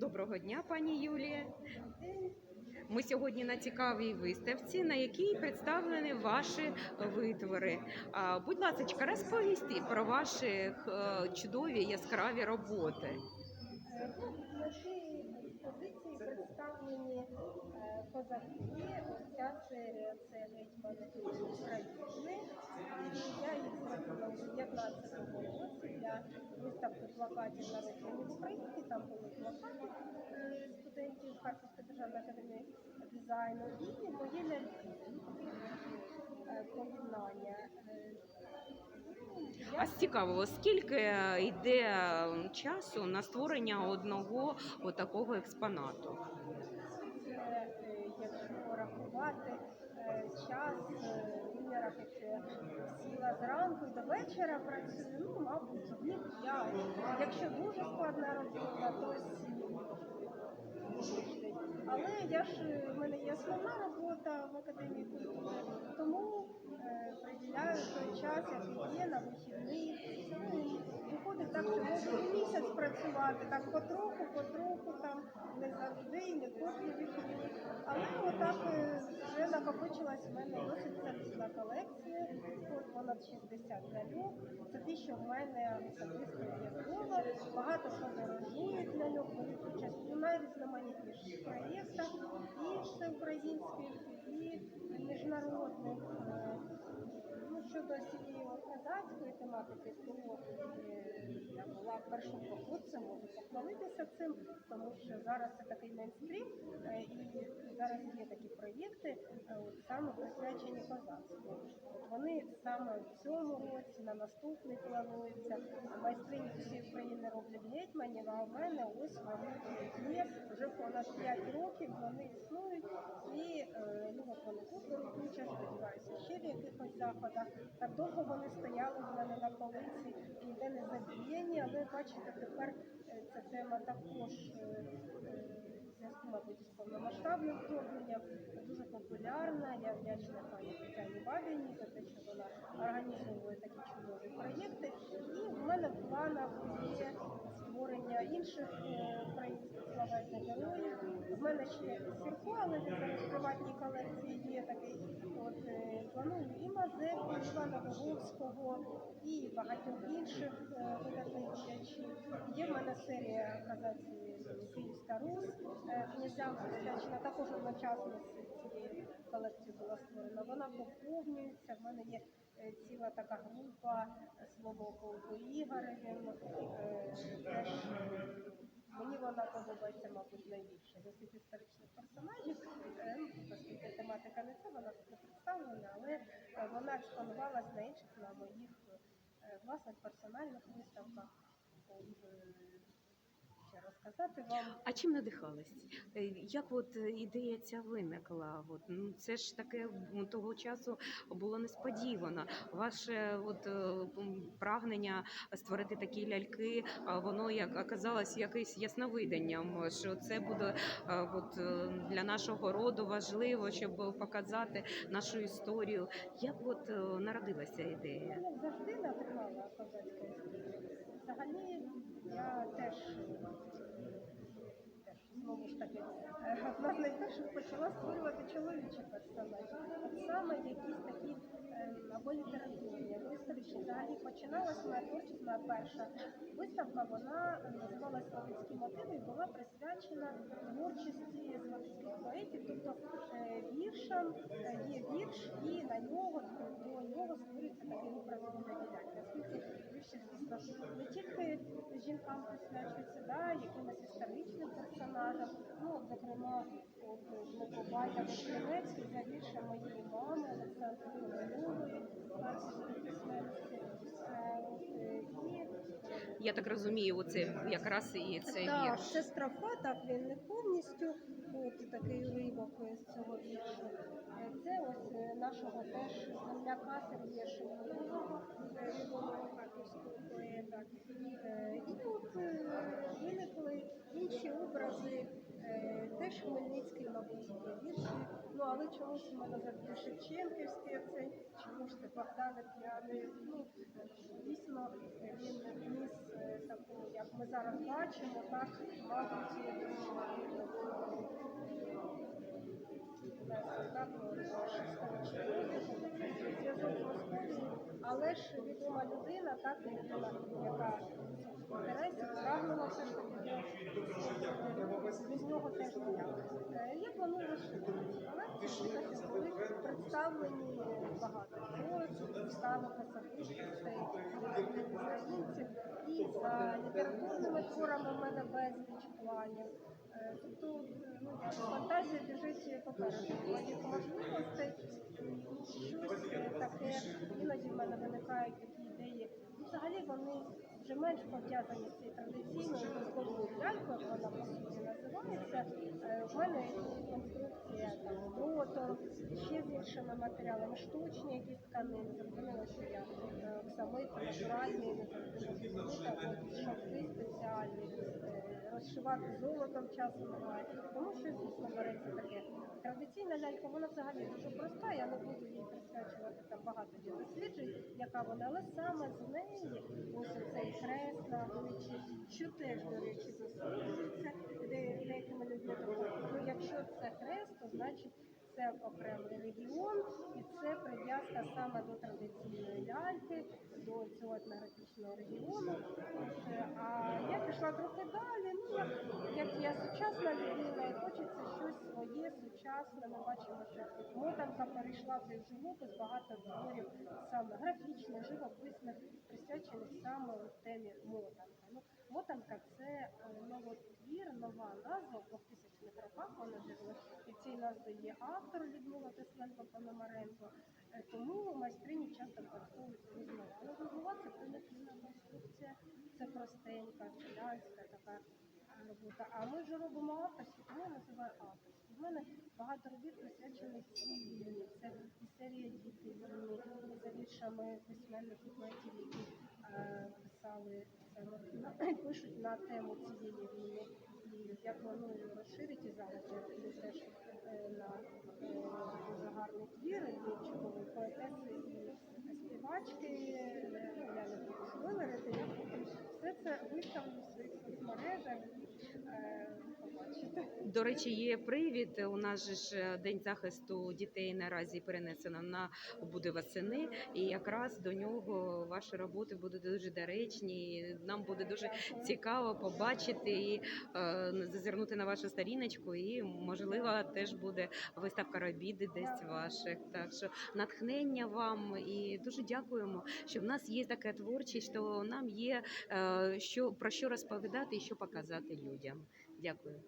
Доброго дня, пані Юлія. Ми сьогодні на цікавій виставці, на якій представлені ваші витвори. Будь ласка, розповісти про ваші е, чудові яскраві роботи. Експозиції представлені е, козаки. Серія це гетьмани України. І Я їх зробила у 2019 році для виставки плакатів народжені в Україні. Там були плакати е, студентів Харківської державної академії дизайну і мої ляльки е, поєднання. Е, ну, А з цікавого, скільки йде часу на створення одного отакого експонату? Це, е, якщо рахувати е, час е, в вимірах, якщо я сіла зранку до вечора працюю, ну, мабуть, днів п'ять. Якщо дуже складна робота, то сім. Я ж в мене є основна робота в академії культури, тому е, приділяю той час, який є на вихідний. Ну, Виходить так, що можу місяць працювати, так потроху, потроху, там не завжди, не кожні вихідні. Але отак е, вже накопичилась в мене досить серйозна колекція. От понад 60 ляльок. Це ті, що в мене особисто є вдома. Багато подорожують ляльок, беруть участь у найрізноманітніших проєктах і всеукраїнських, і міжнародних. Е, Ну, щодо цієї козацької тематики, то я була першим проходцем, можу похвалитися цим, тому що зараз це такий мейнстрім, і зараз є такі проєкти, е, саме присвячені козацтву. Вони саме в цьому році, на наступний плануються. Майстрині усієї України роблять гетьманів, а у мене ось вони вже понад 5 років, вони існують і е, ну, от вони тут беруть участь, сподіваюся, ще в якихось заходах. Так довго вони стояли в мене на полиці, ніде не задіяні, але бачите, тепер е, ця тема також е, зв'язку, мабуть, з повномасштабним вторгненням дуже популярна. Я вдячна пані Тетяні Бабіні за те, що вона організовує такі чудові проєкти. І в мене в планах є створення інших героїв. В мене ще Сірко, але зараз в приватній колекції є такий. От е, планую і Мазепу, і Івана Боговського, і багатьох інших е, видатних діячів. Є в мене серія казації Київська Русь, е, князям також одночасно з цією колекцією була створена. Вона поповнюється. В мене є ціла така група слово полку. Е, теж Мені вона подобається, мабуть, найбільше. За усіх історичних персонажів, е, оскільки тематика не це, вона тут не представлена, але е, вона експонувалась на інших, на моїх е, власних персональних виставках. Розказати вам. А чим надихались? Е, Як от е, ідея ця виникла? От, ну, це ж таке того часу було несподівано. Ваше от, е, прагнення створити такі ляльки, а воно як оказалось якесь ясновиденням, що це буде от, для нашого роду важливо, щоб показати нашу історію. Як от народилася ідея? Завжди надихала козацька історія. Взагалі я теж знову ж таки, е, одна почала створювати чоловічі персонажі. Само якісь такі е, або літературні, або історичні. Взагалі починалася моя творчість, моя перша виставка, вона називалась Славицькі мотиви і була присвячена творчості славицьких поетів, тобто е, віршам е, є вірш, і на нього до нього створюється такий виділяння. Оскільки вірші, звісно, не тільки жінкам присвячуються, да, якимось історичним персонажам. Зокрема, от Дмитро Байда Вишневецький за віршем моєї мами Олександри І Я так розумію, оце якраз і цей так, вірш. це строфа, так він не повністю. От такий уривок з цього віршу. Це ось е, нашого теж земляка Сергія е, відомого харківського поета. Е, І от е, виникли інші образи теж Хмельницький, мабуть, є вірші, ну але чомусь у мене завжди Шевченківський чому ж ти Богдана п'яний. Ну, дійсно, він ніс е, таку, як ми зараз бачимо, так, мабуть, зв'язок але ж відома людина, так, людина, яка інтересів, прагнула все ж таки до- без нього теж ніяк. Е, Я планую щоб були представлені багато особистостей, українців, і за літературними творами в мене безліч планів. Е, Тобто ну, фантазія біжить попереду моїх можливостей. Щось таке, іноді в мене виникають такі ідеї. Взагалі вони вже менш пов'язані з традиційною військовою лялькою, як вона по суті називається. Е, В мене конструкція там дротом, ще з іншими матеріалами, штучні якісь тканини. Зрозуміло, що я е, оксамит натуральний, не завжди шовки спеціальні, е, розшивати золотом часу немає. Тому що дійсно береться таке. Традиційна лялька, вона взагалі дуже проста, я не буду їй присвячувати там багато досліджень, яка вона, але саме з неї ось цей хрест на обличчі, що теж, до речі, досліджується деякими людьми. Ну, якщо це хрест, то значить це окремий регіон, і це прив'язка саме до традиційної ляльки, до цього етнографічного регіону. А я пішла трохи далі. Ну як, як я сучасна людина, і хочеться своє. Ми бачимо, що мотанка перейшла в живопис, багато творів саме графічних, живописних, присвячених саме темі мотанка. Ну, мотанка це е, новотвір, нова назва в 2000-х роках вона з'явилася. І цій назві є автор Людмила Тесленко Пономаренко. Е, Тому майстрині часто використовують різні. Але вуглова це примітивна конструкція, це простенька, селянська така робота. А ми ж робимо авторську, тому називаю авторську. Мене багато робіт присвячених цій війні. Це і серія війни, за віршами письменників, поетів, які е, писали саме пишуть на тему цієї війни. І я планую розширити зараз. Я теж е, на е, дуже гарний твір і чудової поетеси і співачки. Я не буду. Все це виставлю в своїх соцмережах е. До речі, є привід. У нас же ж е, день захисту дітей наразі перенесено на буде восени, і якраз до нього ваші роботи будуть дуже доречні. Нам буде дуже цікаво побачити і е, зазирнути на вашу сторіночку, і можливо теж буде виставка робіт десь ваших. Так що натхнення вам і дуже дякуємо, що в нас є така творчість, що нам є е, що про що розповідати і що показати людям. Дякую.